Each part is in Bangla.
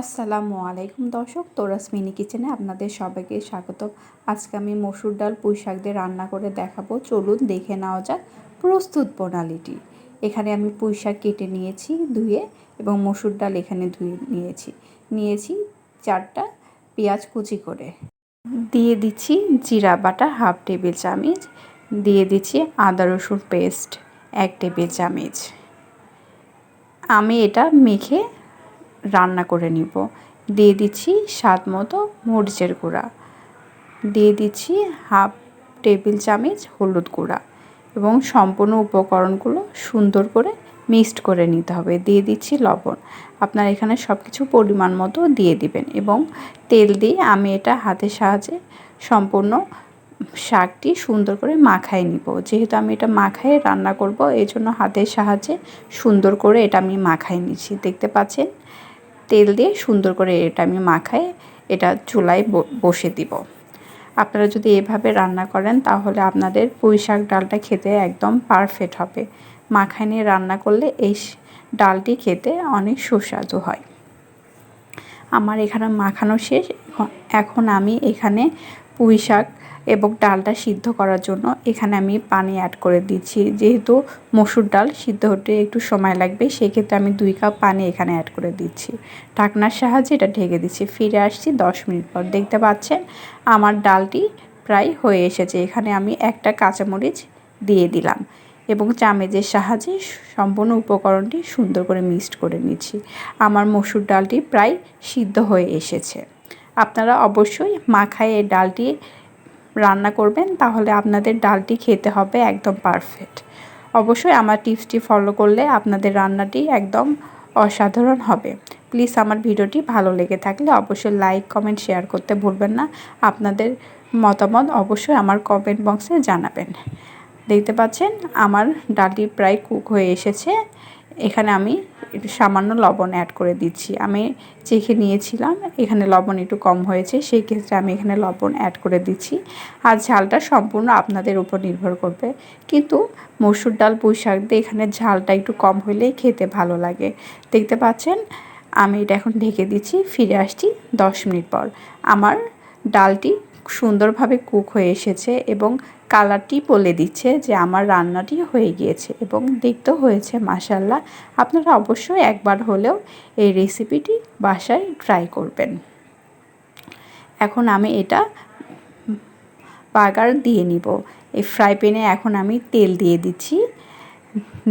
আসসালামু আলাইকুম দর্শক, তোরাস মিনি কিচেনে আপনাদের সবাইকে স্বাগত আজকে আমি মসুর ডাল, পুঁই শাক দিয়ে রান্না করে দেখাবো। চলুন দেখে নেওয়া যাক প্রস্তুত প্রণালীটি। এখানে আমি পুঁই শাক কেটে নিয়েছি ধুয়ে এবং মসুর ডাল এখানে ধুয়ে নিয়েছি। নিয়েছি চারটা পেঁয়াজ কুচি করে। দিয়ে দিচ্ছি জিরা বাটা হাফ টেবিল চামচ। দিয়ে দিচ্ছি আদা রসুন পেস্ট এক টেবিল চামচ। আমি এটা মেখে রান্না করে নিব। দিয়ে দিচ্ছি স্বাদ মতো মরিচের গুঁড়া। দিয়ে দিচ্ছি হাফ টেবিল চামচ হলুদ গুঁড়া এবং সম্পূর্ণ উপকরণগুলো সুন্দর করে মিক্সড করে নিতে হবে। দিয়ে দিচ্ছি লবণ। আপনার এখানে সব কিছু পরিমাণ মতো দিয়ে দিবেন এবং তেল দিয়ে আমি এটা হাতের সাহায্যে সম্পূর্ণ শাকটি সুন্দর করে মাখায় নিব। যেহেতু আমি এটা মাখায় রান্না করব এই জন্য হাতের সাহায্যে সুন্দর করে এটা আমি মাখায় নিচ্ছি। দেখতে পাচ্ছেন? তেল দিয়ে সুন্দর করে এটা আমি মাখায় এটা চুলায় বসে দিব। আপনারা যদি এভাবে রান্না করেন তাহলে আপনাদের পুঁই শাক ডালটা খেতে একদম পারফেক্ট হবে। মাখায় নিয়ে রান্না করলে এই ডালটি খেতে অনেক সুস্বাদু হয়। আমার এখানে মাখানো শেষ এখন আমি এখানে পুঁই শাক এবং ডালটা সিদ্ধ করার জন্য এখানে আমি পানি অ্যাড করে দিচ্ছি। যেহেতু মসুর ডাল সিদ্ধ হতে একটু সময় লাগবে, সেক্ষেত্রে আমি দুই কাপ পানি এখানে অ্যাড করে দিচ্ছি। ঢাকনার সাহায্যে এটা ঢেকে দিচ্ছি। ফিরে আসছি দশ মিনিট পর। দেখতে পাচ্ছেন, আমার ডালটি প্রায় হয়ে এসেছে। এখানে আমি একটা কাঁচামরিচ দিয়ে দিলাম এবং চামেচের সাহায্যে সম্পূর্ণ উপকরণটি সুন্দর করে মিক্সড করে নিচ্ছি। আমার মসুর ডালটি প্রায় সিদ্ধ হয়ে এসেছে। আপনারা অবশ্যই মাখায় এই ডালটি রান্না করবেন, তাহলে আপনাদের ডালটি খেতে হবে একদম পারফেক্ট অবশ্যই আমার টিপসটি ফলো করলে আপনাদের রান্নাটি একদম অসাধারণ হবে। প্লিজ আমার ভিডিওটি ভালো লেগে থাকলে অবশ্যই লাইক কমেন্ট শেয়ার করতে ভুলবেন না। আপনাদের মতামত অবশ্যই আমার কমেন্ট বক্সে জানাবেন। দেখতে পাচ্ছেন আমার ডালটি প্রায় কুক হয়ে এসেছে। এখানে আমি সামান্য লবণ অ্যাড করে দিচ্ছি। আমি চেখে নিয়েছিলাম, এখানে লবণ একটু কম হয়েছে, সেই ক্ষেত্রে আমি এখানে লবণ অ্যাড করে দিচ্ছি। আর ঝালটা সম্পূর্ণ আপনাদের উপর নির্ভর করবে। কিন্তু মসুর ডাল, পুঁই শাক দিয়ে এখানে ঝালটা একটু কম হলেই খেতে ভালো লাগে। দেখতে পাচ্ছেন? আমি এটা এখন ঢেকে দিচ্ছি, ফিরে আসছি দশ মিনিট পর। আমার ডালটি সুন্দরভাবে কুক হয়ে এসেছে এবং কালারটি বলে দিচ্ছে যে আমার রান্নাটি হয়ে গিয়েছে এবং দেখতেও হয়েছে মাসাল্লাহ আপনারা অবশ্যই একবার হলেও এই রেসিপিটি বাসায় ট্রাই করবেন। এখন আমি এটা বাগার দিয়ে নিব। এই ফ্রাই প্যানে এখন আমি তেল দিয়ে দিচ্ছি।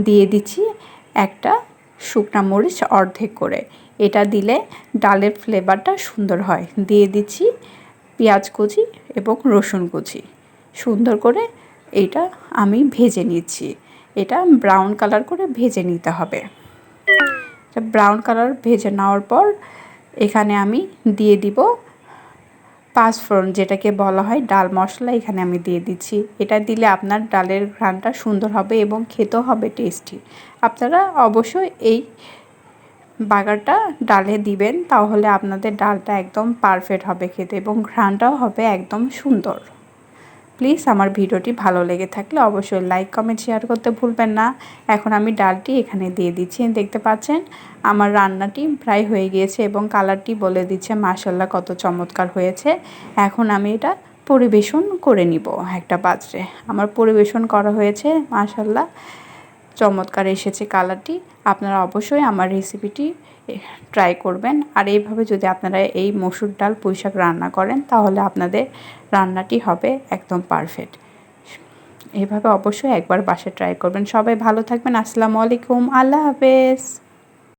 দিয়ে দিচ্ছি একটা শুকনা মরিচ অর্ধেক করে। এটা দিলে ডালের ফ্লেভারটা সুন্দর হয়। দিয়ে দিচ্ছি পেঁয়াজ কুচি এবং রসুন কুচি। সুন্দর করে এটা আমি ভেজে নিচ্ছি। এটা ব্রাউন কালার করে ভেজে নিতে হবে। ব্রাউন কালার ভেজে নেওয়ার পর এখানে আমি দিয়ে দিব পাঁচফোড়ন যেটাকে বলা হয় ডাল মশলা। এখানে আমি দিয়ে দিচ্ছি। এটা দিলে আপনার ডালের ঘ্রানটা সুন্দর হবে এবং খেতেও হবে টেস্টি। আপনারা অবশ্যই এই বাগারটা ডালে দিবেন, তাহলে আপনাদের ডালটা একদম পারফেক্ট হবে খেতে এবং ঘ্রানটাও হবে একদম সুন্দর। প্লিজ আমার ভিডিওটি ভালো লেগে থাকলে অবশ্যই লাইক কমেন্ট শেয়ার করতে ভুলবেন না। এখন আমি ডালটি এখানে দিয়ে দিচ্ছি। দেখতে পাচ্ছেন, আমার রান্নাটি প্রায় হয়ে গিয়েছে এবং কালারটি বলে দিচ্ছে মাসাল্লাহ কত চমৎকার হয়েছে। এখন আমি এটা পরিবেশন করে নিব একটা পাত্রে আমার পরিবেশন করা হয়েছে মাসাল্লাহ চমৎকার এসেছে কালারটি। আপনারা অবশ্যই আমার রেসিপিটি ট্রাই করবেন। আর এইভাবে যদি আপনারা এই মসুর ডাল পুঁইশাক রান্না করেন, তাহলে আপনাদের রান্নাটি হবে একদম পারফেক্ট এভাবে অবশ্যই একবার বাসে ট্রাই করবেন। সবাই ভালো থাকবেন। আসসালামু আলাইকুম। আল্লাহ হাফেজ।